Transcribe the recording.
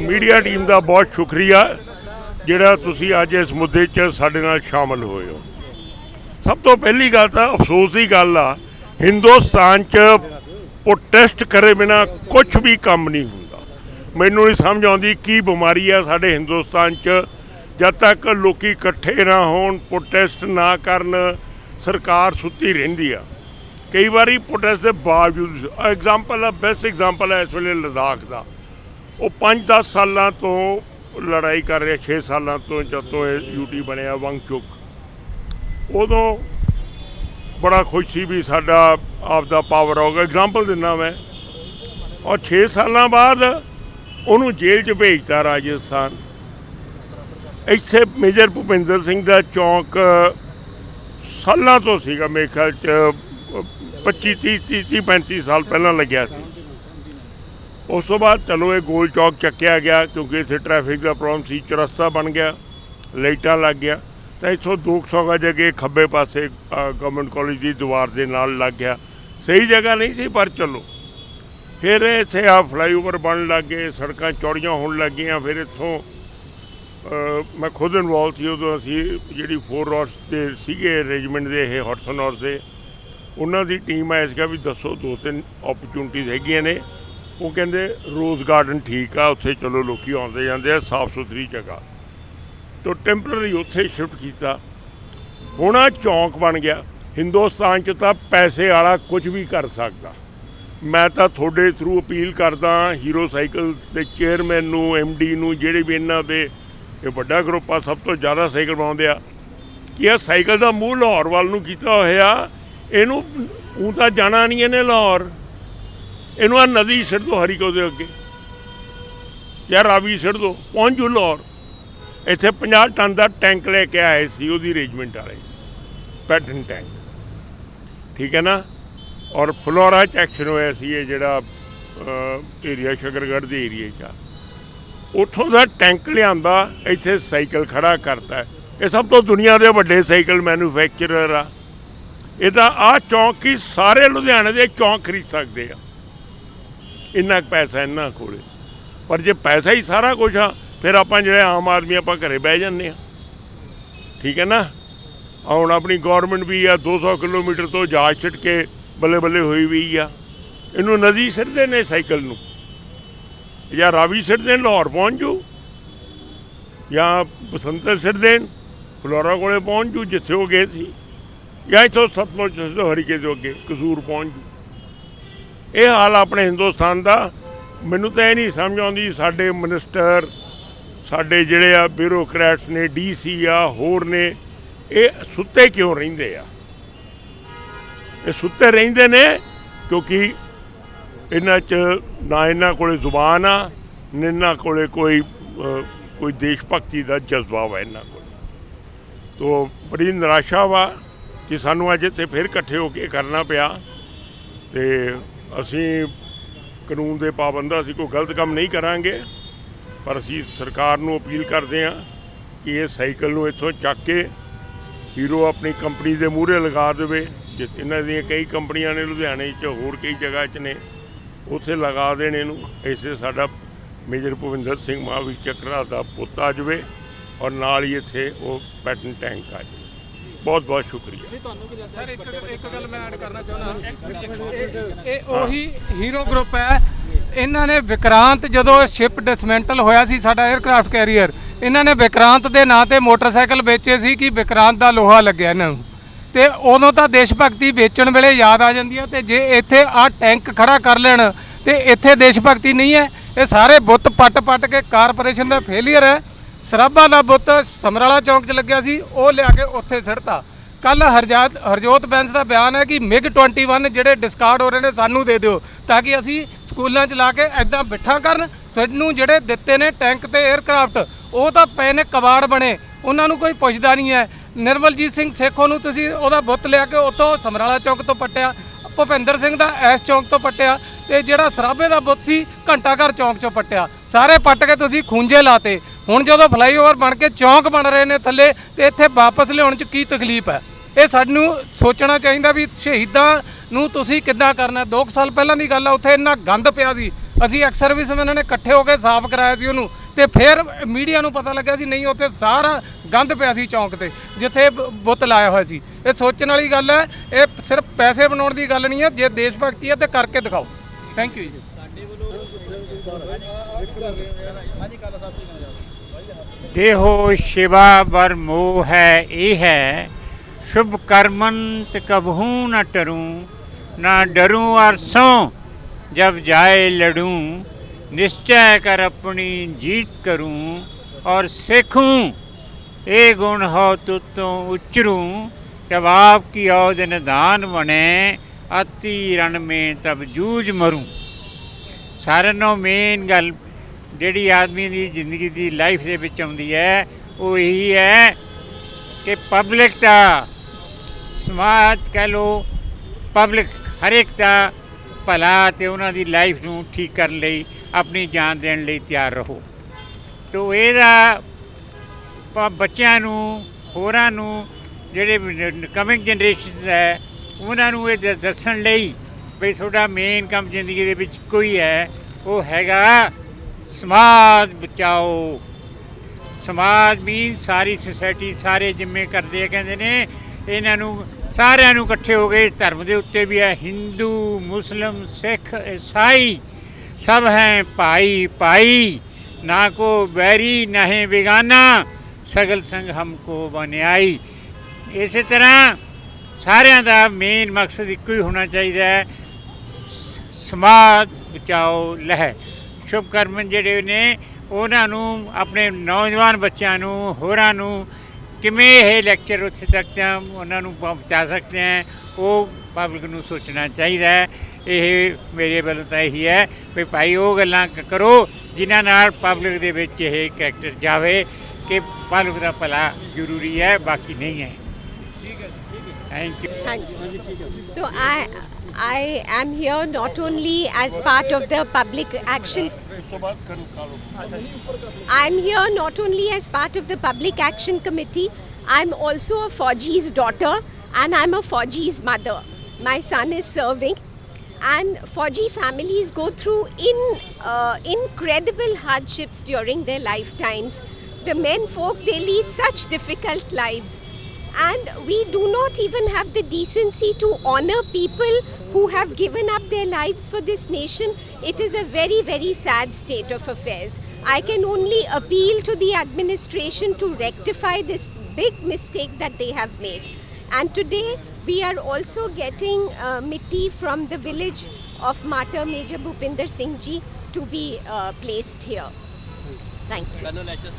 Media team ਦਾ ਬਹੁਤ ਸ਼ੁਕਰੀਆ, ਜਿਹੜਾ ਤੁਸੀਂ ਅੱਜ ਇਸ ਮੁੱਦੇ 'ਚ ਸਾਡੇ ਨਾਲ ਸ਼ਾਮਲ ਹੋਏ ਹੋ। ਸਭ ਤੋਂ ਪਹਿਲੀ ਗੱਲ ਤਾਂ ਅਫਸੋਸ ਦੀ ਗੱਲ ਆ, ਹਿੰਦੁਸਤਾਨ 'ਚ ਪ੍ਰੋਟੈਸਟ ਕਰੇ ਬਿਨਾ ਕੁਝ ਵੀ ਕੰਮ ਨਹੀਂ ਹੁੰਦਾ। ਮੈਨੂੰ ਨਹੀਂ ਸਮਝ ਆਉਂਦੀ ਕੀ ਬਿਮਾਰੀ ਆ ਸਾਡੇ ਹਿੰਦੁਸਤਾਨ 'ਚ, ਜਦ ਤੱਕ ਲੋਕੀ ਇਕੱਠੇ ਨਾ ਹੋਣ ਪ੍ਰੋਟੈਸਟ ਨਾ ਕਰਨ, ਸਰਕਾਰ ਸੁੱਤੀ ਰਹਿੰਦੀ ਆ। ਕਈ ਵਾਰੀ ਪ੍ਰੋਟੈਸਟ ਦੇ ਬਾਵਜੂਦ ਐਗਜ਼ਾਮਪਲ ਆ ਬੈਸਟ ਐਗਜ਼ਾਮਪਲ ਹੈ ਇਸ ਵੇਲੇ ਲਦਾਖ ਦਾ। ਉਹ 5-10 ਸਾਲਾਂ ਤੋਂ ਲੜਾਈ ਕਰ ਰਿਹਾ 6 ਸਾਲਾਂ ਤੋਂ ਜਦ ਤੋਂ ਇਹ ਯੂਟੀ ਬਣਿਆ ਵੰਗਚੁਕ ਉਦੋਂ ਬੜਾ ਖੁਸ਼ ਸੀ ਵੀ ਸਾਡਾ ਆਪ ਦਾ ਪਾਵਰ ਆਊਗਾ ਐਗਜ਼ਾਮਪਲ ਦਿੰਦਾ ਮੈਂ। ਔਰ 6 ਸਾਲਾਂ ਬਾਅਦ ਉਹਨੂੰ ਜੇਲ੍ਹ 'ਚ ਭੇਜਤਾ ਰਾਜਸਥਾਨ। ਇੱਥੇ ਮੇਜਰ ਭੁਪਿੰਦਰ ਸਿੰਘ ਦਾ ਚੌਂਕ ਸਾਲਾਂ ਤੋਂ ਸੀਗਾ, ਮੇਰੇ ਖਿਆਲ 'ਚ 25 30 30 35 ਸਾਲ ਪਹਿਲਾਂ ਲੱਗਿਆ ਸੀ। ਉਸ ਤੋਂ ਬਾਅਦ ਚਲੋ ਇਹ ਗੋਲ ਚੌਕ ਚੱਕਿਆ ਗਿਆ ਕਿਉਂਕਿ ਇੱਥੇ ਟ੍ਰੈਫਿਕ ਦਾ ਪ੍ਰੋਬਲਮ ਸੀ ਚੁਰਸਤਾ ਬਣ ਗਿਆ, ਲਾਈਟਾਂ ਲੱਗ ਗਿਆ, ਤਾਂ ਇੱਥੋਂ 200 ਗਜ ਅੱਗੇ ਖੱਬੇ ਪਾਸੇ ਗਵਰਨਮੈਂਟ ਕਾਲਜ ਦੀ ਦੀਵਾਰ ਦੇ ਨਾਲ ਲੱਗ ਗਿਆ। ਸਹੀ ਜਗ੍ਹਾ ਨਹੀਂ ਸੀ, ਪਰ ਚਲੋ। ਫਿਰ ਇੱਥੇ ਆ ਫਲਾਈਓਵਰ ਬਣਨ ਲੱਗ ਗਏ, ਸੜਕਾਂ ਚੌੜੀਆਂ ਹੋਣ ਲੱਗੀਆਂ ਫਿਰ ਇੱਥੋਂ ਮੈਂ ਖੁਦ ਇਨਵੋਲਵ ਸੀ, ਉਦੋਂ ਅਸੀਂ ਜਿਹੜੀ ਫੋਰ ਰੋਡਸ ਦੇ ਸੀਗੇ ਰੈਜੀਮੈਂਟ ਦੇ ਇਹ ਹੌਟਸਨ ਹਾਰਸ ਦੇ, ਉਹਨਾਂ ਦੀ ਟੀਮ ਆਇਆ ਸੀਗਾ ਵੀ ਦੱਸੋ, ਦੋ ਤਿੰਨ ਓਪਰਚੁਨਿਟੀਜ਼ ਹੈਗੀਆਂ ਨੇ। ਉਹ ਕਹਿੰਦੇ ਰੋਜ਼ ਗਾਰਡਨ ਠੀਕ ਆ, ਉੱਥੇ ਚਲੋ ਲੋਕੀ ਆਉਂਦੇ ਜਾਂਦੇ ਆ, ਸਾਫ਼ ਸੁਥਰੀ ਜਗ੍ਹਾ। ਤੋਂ ਟੈਂਪਰਰੀ ਉੱਥੇ ਸ਼ਿਫਟ ਕੀਤਾ। ਹੁਣ ਆਹ ਚੌਂਕ ਬਣ ਗਿਆ। ਹਿੰਦੁਸਤਾਨ 'ਚ ਤਾਂ ਪੈਸੇ ਵਾਲਾ ਕੁਝ ਵੀ ਕਰ ਸਕਦਾ। ਮੈਂ ਤਾਂ ਤੁਹਾਡੇ ਥਰੂ ਅਪੀਲ ਕਰਦਾ ਹੀਰੋ ਸਾਈਕਲ ਦੇ ਚੇਅਰਮੈਨ ਨੂੰ ਡੀ ਨੂੰ, ਜਿਹੜੇ ਵੀ ਇਹਨਾਂ ਦੇ ਇਹ ਵੱਡਾ ਗਰੁੱਪ ਆ, ਸਭ ਤੋਂ ਜ਼ਿਆਦਾ ਸਾਈਕਲ ਬਣਾਉਂਦੇ ਆ। ਕਿ ਇਹ ਸਾਈਕਲ ਦਾ ਮੂੰਹ ਲਾਹੌਰ ਵੱਲ ਨੂੰ ਕੀਤਾ ਹੋਇਆ। ਇਹਨੂੰ ਉਹ ਤਾਂ ਜਾਣਾ ਨਹੀਂ ਇਹਨੇ ਲਾਹੌਰ। ਇਹਨੂੰ ਆ ਨਦੀ ਸਿੱਟ ਦੋ ਹਰੀਕੋ ਦੇ ਅੱਗੇ। ਯਾਰ ਰਾਵੀ ਸਿੱਟ ਦੋ ਪਹੁੰਚ ਜੂ ਲਾਹੌਰ। ਇੱਥੇ 50 ਟਨ ਦਾ ਟੈਂਕ ਲੈ ਕੇ ਆਏ ਸੀ, ਉਹਦੀ ਅਰੇਂਜਮੈਂਟ ਵਾਲੇ ਪੈਟਰਨ ਟੈਂਕ। ਠੀਕ ਹੈ ਨਾ? ਔਰ ਫਲੋਰਾ ਚ ਐਕਸ਼ਨ ਹੋਇਆ ਸੀ ਇਹ ਜਿਹੜਾ ਏਰੀਆ ਸ਼ਕਰਗੜ੍ਹ ਦੇ ਏਰੀਆ 'ਚ ਆ। ਉੱਥੋਂ ਦਾ ਟੈਂਕ ਲਿਆਂਦਾ, ਇੱਥੇ ਸਾਈਕਲ ਖੜਾ ਕਰਤਾ। ਇਹ ਸਭ ਤੋਂ ਦੁਨੀਆ ਦੇ ਵੱਡੇ ਸਾਈਕਲ ਮੈਨੂਫੈਕਚਰਰ ਆ। ਇਹਦਾ ਆ ਚੌਂਕ ਹੀ ਸਾਰੇ ਲੁਧਿਆਣੇ ਦੇ ਚੌਂਕ ਖਰੀਦ ਸਕਦੇ ਆ। ਇੰਨਾ ਕੁ ਪੈਸਾ ਇੰਨਾ ਕੋਲੇ ਪਰ ਜੇ ਪੈਸਾ ਹੀ ਸਾਰਾ ਕੁਝ ਆ, ਫਿਰ ਆਪਾਂ ਜਿਹੜੇ ਆਮ ਆਦਮੀ ਆਪਾਂ ਘਰੇ ਬਹਿ ਜਾਂਦੇ ਆ। ਠੀਕ ਹੈ ਨਾ? ਹੁਣ ਆਪਣੀ ਗਵਰਨਮੈਂਟ ਵੀ ਆ 200 ਕਿਲੋਮੀਟਰ ਤੋਂ ਜਹਾਜ਼ ਛਿੜ ਕੇ ਬੱਲੇ ਬੱਲੇ ਹੋਈ ਵੀ ਆ। ਇਹਨੂੰ ਨਦੀ ਸਿੱਟਦੇ ਨੇ ਸਾਈਕਲ ਨੂੰ। ਜਾਂ ਰਾਵੀ ਸਿੱਟਦੇ ਨੇ, ਲਾਹੌਰ ਪਹੁੰਚ ਜੂ ਜਾਂ ਬਸੰਤਰ ਸਿੱਟਦੇ ਨੇ, ਫਲੋਰਾ ਕੋਲੇ ਪਹੁੰਚ ਜੂ ਜਿੱਥੇ ਉਹ ਗਏ ਸੀ। ਜਾਂ ਇੱਥੋਂ ਸਤਲੁਜ, ਹਰੀਕੇ ਦੇ ਅੱਗੇ ਕਸੂਰ ਪਹੁੰਚ ਜੂ ਇਹ ਹਾਲ ਆਪਣੇ ਹਿੰਦੁਸਤਾਨ ਦਾ। ਮੈਨੂੰ ਤਾਂ ਇਹ ਨਹੀਂ ਸਮਝ ਆਉਂਦੀ ਸਾਡੇ ਮਿਨਿਸਟਰ, ਸਾਡੇ ਜਿਹੜੇ ਆ ਬਿਊਰੋਕਰੈਟਸ ਨੇ, ਡੀਸੀ ਆ, ਹੋਰ ਨੇ, ਇਹ ਸੁੱਤੇ ਕਿਉਂ ਰਹਿੰਦੇ ਆ? ਇਹ ਸੁੱਤੇ ਰਹਿੰਦੇ ਨੇ ਕਿਉਂਕਿ ਇਹਨਾਂ 'ਚ ਨਾ ਇਹਨਾਂ ਕੋਲੇ ਜ਼ੁਬਾਨ ਆ, ਨਾ ਇਹਨਾਂ ਕੋਲੇ ਕੋਈ ਕੋਈ ਦੇਸ਼ ਭਗਤੀ ਦਾ ਜਜ਼ਬਾ ਵਾ ਇਹਨਾਂ ਕੋਲ। ਤੋ ਬੜੀ ਨਿਰਾਸ਼ਾ ਵਾ ਕਿ ਸਾਨੂੰ ਅੱਜ ਇੱਥੇ ਫਿਰ ਇਕੱਠੇ ਹੋ ਕੇ ਕਰਨਾ ਪਿਆ ਤੇ ਅਸੀਂ ਕਾਨੂੰਨ ਦੇ ਪਾਬੰਦ ਅਸੀਂ ਕੋਈ ਗਲਤ ਕੰਮ ਨਹੀਂ ਕਰਾਂਗੇ, ਪਰ ਅਸੀਂ ਸਰਕਾਰ ਨੂੰ ਅਪੀਲ ਕਰਦੇ ਹਾਂ ਕਿ ਇਹ ਸਾਈਕਲ ਨੂੰ ਇੱਥੋਂ ਚੱਕ ਕੇ ਹੀਰੋ ਆਪਣੀ ਕੰਪਨੀ ਦੇ ਮੂਹਰੇ ਲਗਾ ਦੇਵੇ। ਜਿ ਇਹਨਾਂ ਦੀਆਂ ਕਈ ਕੰਪਨੀਆਂ ਨੇ, ਲੁਧਿਆਣੇ 'ਚ ਹੋਰ ਕਈ ਜਗ੍ਹਾ 'ਚ ਨੇ, ਉੱਥੇ ਲਗਾ ਦੇਣ ਇਹਨੂੰ। ਇਸੇ ਸਾਡਾ ਮੇਜਰ ਭੁਵਿੰਦਰ ਸਿੰਘ ਮਹਾਵੀਰ ਚੱਕਰਾ ਦਾ ਪੁੱਤ ਆ ਜਾਵੇ ਔਰ ਨਾਲ ਹੀ ਇੱਥੇ ਉਹ ਪੈਟਨ ਟੈਂਕ ਆ ਜਾਵੇ। ਬਹੁਤ ਬਹੁਤ ਸ਼ੁਕਰੀਆ। ਸਰ ਇੱਕ ਇੱਕ ਗੱਲ ਮੈਂ ਐਡ ਕਰਨਾ ਚਾਹੁੰਦਾ। ਇਹ- ਇਹ ਉਹੀ ਹੀਰੋ ਗਰੁੱਪ ਹੈ। ਇਹਨਾਂ ਨੇ ਵਿਕਰਾਂਤ ਜਦੋਂ ਸ਼ਿਪ ਡਿਸਮੈਂਟਲ ਹੋਇਆ ਸੀ ਸਾਡਾ 에ਅਰਕ੍ਰਾਫਟ ਕੈਰੀਅਰ ਇਹਨਾਂ ਨੇ ਵਿਕਰਾਂਤ ਦੇ ਨਾਂ ਤੇ ਮੋਟਰਸਾਈਕਲ ਵੇਚੇ ਸੀ ਕਿ ਵਿਕਰਾਂਤ ਦਾ ਲੋਹਾ ਲੱਗਿਆ ਇਹਨਾਂ ਨੂੰ। ਤੇ ਉਦੋਂ ਤਾਂ ਦੇਸ਼ ਭਗਤੀ ਵੇਚਣ ਵੇਲੇ ਯਾਦ ਆ ਜਾਂਦੀ ਹੈ ਤੇ ਜੇ ਇੱਥੇ ਆ ਟੈਂਕ ਖੜਾ ਕਰ ਲੈਣ ਤੇ ਇੱਥੇ ਦੇਸ਼ ਭਗਤੀ ਨਹੀਂ ਹੈ। ਇਹ ਸਾਰੇ ਬੁੱਤ ਪੱਟ ਪੱਟ ਕੇ ਕਾਰਪੋਰੇਸ਼ਨ ਦਾ ਫੇਲਿਅਰ ਹੈ। ਸਰਾਭਾ ਦਾ ਬੁੱਤ ਸਮਰਾਲਾ ਚੌਂਕ 'ਚ ਲੱਗਿਆ ਸੀ, ਉਹ ਲਿਆ ਕੇ ਉੱਥੇ ਸਿੜਤਾ। ਕੱਲ ਹਰਜਾਤ ਹਰਜੋਤ ਬੈਂਸ ਦਾ ਬਿਆਨ ਹੈ ਕਿ ਮਿਗ 21 ਜਿਹੜੇ ਡਿਸਕਾਰਡ ਹੋ ਰਹੇ ਨੇ, ਸਾਨੂੰ ਦੇ ਦਿਓ, ਤਾਂ ਕਿ ਅਸੀਂ ਸਕੂਲਾਂ 'ਚ ਲਾ ਕੇ ਐਦਾਂ ਬਿਠਾ ਕਰਨ। ਸਾਨੂੰ ਜਿਹੜੇ ਦਿੱਤੇ ਨੇ ਟੈਂਕ ਤੇ 에ਅਰਕ੍ਰਾਫਟ ਉਹ ਤਾਂ ਪਏ ਨੇ, ਕਬਾੜ ਬਣੇ। ਉਹਨਾਂ ਨੂੰ ਕੋਈ ਪੁੱਛਦਾ ਨਹੀਂ ਹੈ। ਨਿਰਮਲਜੀਤ ਸਿੰਘ ਸੇਖੋ ਨੂੰ ਤੁਸੀਂ ਉਹਦਾ ਬੁੱਤ ਲਿਆ ਕੇ ਉੱਥੋਂ ਸਮਰਾਲਾ ਚੌਕ ਤੋਂ ਪੱਟਿਆ। ਭੁਪਿੰਦਰ ਸਿੰਘ ਦਾ ਐਸ ਚੌਂਕ ਤੋਂ ਪੱਟਿਆ ਤੇ ਜਿਹੜਾ ਸਰਾਭੇ ਦਾ ਬੁੱਤ ਸੀ ਘੰਟਾ ਘਰ ਚੌਂਕ ਚੋਂ ਪੱਟਿਆ। ਸਾਰੇ ਪੱਟ ਕੇ ਤੁਸੀਂ ਖੂੰਜੇ ਲਾਤੇ। ਹੁਣ ਜਦੋਂ ਫਲਾਈਓਵਰ ਬਣ ਕੇ ਚੌਂਕ ਬਣ ਰਹੇ ਨੇ ਥੱਲੇ, ਤੇ ਇੱਥੇ ਵਾਪਸ ਲਿਆਉਣ 'ਚ ਕੀ ਤਕਲੀਫ ਹੈ? ਇਹ ਸਾਨੂੰ ਸੋਚਣਾ ਚਾਹੀਦਾ ਵੀ ਸ਼ਹੀਦਾਂ ਨੂੰ ਤੁਸੀਂ ਕਿੱਦਾਂ ਕਰਨਾ 2 ਸਾਲ ਪਹਿਲਾਂ ਦੀ ਗੱਲ ਆ, ਉੱਥੇ ਇੰਨਾ ਗੰਦ ਪਿਆ ਸੀ। ਅਸੀਂ ਐਕਸ ਸਰਵਿਸਮੈਨਾਂ ਨੇ ਇਕੱਠੇ ਹੋ ਕੇ ਸਾਫ਼ ਕਰਾਇਆ ਸੀ ਉਹਨੂੰ। ਤੇ ਫਿਰ ਮੀਡੀਆ ਨੂੰ ਪਤਾ ਲੱਗਾ ਸੀ ਨਹੀਂ, ਉੱਥੇ ਸਾਰਾ ਗੰਦ ਪਿਆ ਸੀ ਚੌਂਕ ਤੇ, ਜਿੱਥੇ ਬੁੱਤ ਲਾਇਆ ਹੋਇਆ ਸੀ। ਇਹ ਸੋਚਣ ਵਾਲੀ ਗੱਲ ਹੈ, ਇਹ ਸਿਰਫ ਪੈਸੇ ਬਣਾਉਣ ਦੀ ਗੱਲ ਨਹੀਂ ਹੈ, ਜੇ ਦੇਸ਼ ਭਗਤੀ ਹੈ ਤੇ ਕਰਕੇ ਦਿਖਾਓ। ਥੈਂਕ ਯੂ ਜੀ। ਦੇਹੋ ਸ਼ਿਵਾ ਬਰ ਮੋਹ ਹੈ, ਇਹ ਹੈ, ਸ਼ੁਭ ਕਰਮਨ ਤੇ ਕਬਹੂ ਨਾ ਟਰੂ, ਨਾ ਡरूं ਅਰਸੋਂ, ਜਬ ਜਾਏ ਲੜੂ। ਨਿਸ਼ਚੈ ਕਰ ਆਪਣੀ ਜੀਤ ਕਰੂੰ ਔਰ ਸਿੱਖੂੰ। ਇਹ ਗੁਣ ਹੋ ਤੁਤੋਂ ਉਚਰੂ, ਜਬ ਆਪ ਕੀ ਔਦ ਨਿਦਾਨ ਬਣੇ, ਅਤੀ ਰਣ ਮੇ ਤਬ ਜੂਝ ਮਰੂੰ। ਸਾਰਿਆਂ ਨਾਲੋਂ ਮੇਨ ਗੱਲ ਜਿਹੜੀ ਆਦਮੀ ਦੀ ਜ਼ਿੰਦਗੀ ਦੀ ਲਾਈਫ ਦੇ ਵਿੱਚ ਆਉਂਦੀ ਹੈ, ਉਹ ਇਹੀ ਹੈ ਕਿ ਪਬਲਿਕ ਦਾ ਸਮਾਜ ਕਹ ਲੋ ਪਬਲਿਕ ਹਰ ਇੱਕ ਦਾ ਭਲਾ ਤੇ ਉਹਨਾਂ ਦੀ ਲਾਈਫ ਨੂੰ ਠੀਕ ਕਰਨ ਲਈ ਆਪਣੀ ਜਾਨ ਦੇਣ ਲਈ ਤਿਆਰ ਰਹੋ। ਤੋ ਇਹਦਾ ਬੱਚਿਆਂ ਨੂੰ, ਹੋਰਾਂ ਨੂੰ, ਜਿਹੜੇ ਕਮਿੰਗ ਜਨਰੇਸ਼ਨ ਹੈ, ਉਹਨਾਂ ਨੂੰ ਇਹ ਦੱਸਣ ਲਈ ਵੀ ਤੁਹਾਡਾ ਮੇਨ ਕੰਮ ਜ਼ਿੰਦਗੀ ਦੇ ਵਿੱਚ ਕੋਈ ਹੈ, ਉਹ ਹੈਗਾ ਸਮਾਜ ਬਚਾਓ। ਸਮਾਜ ਮੀਨ ਸਾਰੀ ਸੁਸਾਇਟੀ ਸਾਰੇ ਜਿੰਮੇ ਕਰਦੇ ਆ, ਕਹਿੰਦੇ ਨੇ, ਇਹਨਾਂ ਨੂੰ, ਸਾਰਿਆਂ ਨੂੰ ਇਕੱਠੇ ਹੋ ਗਏ ਧਰਮ ਦੇ ਉੱਤੇ ਵੀ ਹੈ, ਹਿੰਦੂ, ਮੁਸਲਮ, ਸਿੱਖ ਈਸਾਈ ਸਭ ਹੈ ਭਾਈ ਭਾਈ। ਨਾ ਕੋ ਬੈਰੀ ਨਾ ਹੈ ਬਿਗਾਨਾ। ਸਗਲ ਸੰਗ ਹਮਕੋ ਬਨਿਆਈ। ਇਸੇ ਤਰ੍ਹਾਂ ਸਾਰਿਆਂ ਦਾ ਮੇਨ ਮਕਸਦ ਇੱਕੋ ਹੀ ਹੋਣਾ ਚਾਹੀਦਾ ਹੈ। ਸਮਾਜ ਬਚਾਓ ਲਹਿਰ ਸ਼ੁਭ ਕਰਮ ਜਿਹੜੇ ਨੇ, ਉਹਨਾਂ ਨੂੰ, ਆਪਣੇ ਨੌਜਵਾਨ ਬੱਚਿਆਂ ਨੂੰ, ਹੋਰਾਂ ਨੂੰ ਕਿਵੇਂ ਇਹ ਲੈਕਚਰ ਉੱਥੇ ਤੱਕ ਜਾਂ ਉਹਨਾਂ ਨੂੰ ਪਹੁੰਚਾ ਸਕਦੇ ਹੈ ਉਹ ਪਬਲਿਕ ਨੂੰ ਸੋਚਣਾ ਚਾਹੀਦਾ ਹੈ। ਇਹ ਮੇਰੇ ਵੱਲੋਂ ਤਾਂ ਇਹੀ ਹੈ ਵੀ ਭਾਈ ਉਹ ਗੱਲਾਂ ਕਰੋ ਜਿਨ੍ਹਾਂ ਨਾਲ ਪਬਲਿਕ ਦੇ ਵਿੱਚ ਇਹ ਕੈਰੈਕਟਰ ਜਾਵੇ ਕਿ ਪਬਲਿਕ ਦਾ ਭਲਾ ਜ਼ਰੂਰੀ ਹੈ ਬਾਕੀ ਨਹੀਂ ਹੈ thank you Hanji. So I I am here not only as part of the public action. I'm here not only as part of the public action committee. I'm also a Fauji's daughter and I'm a Fauji's mother. My son is serving. And Fauji families go through in, uh, incredible hardships during their lifetimes. The men folk, they lead such difficult lives and we do not even have the decency to honor people who have given up their lives for this nation. It is a very, very sad state of affairs. I can only appeal to the administration to rectify this big mistake that they have made. And today we are also getting uh, mitti from the village of Mata Major Bhupinder Singh ji to be uh, placed here. Thank you.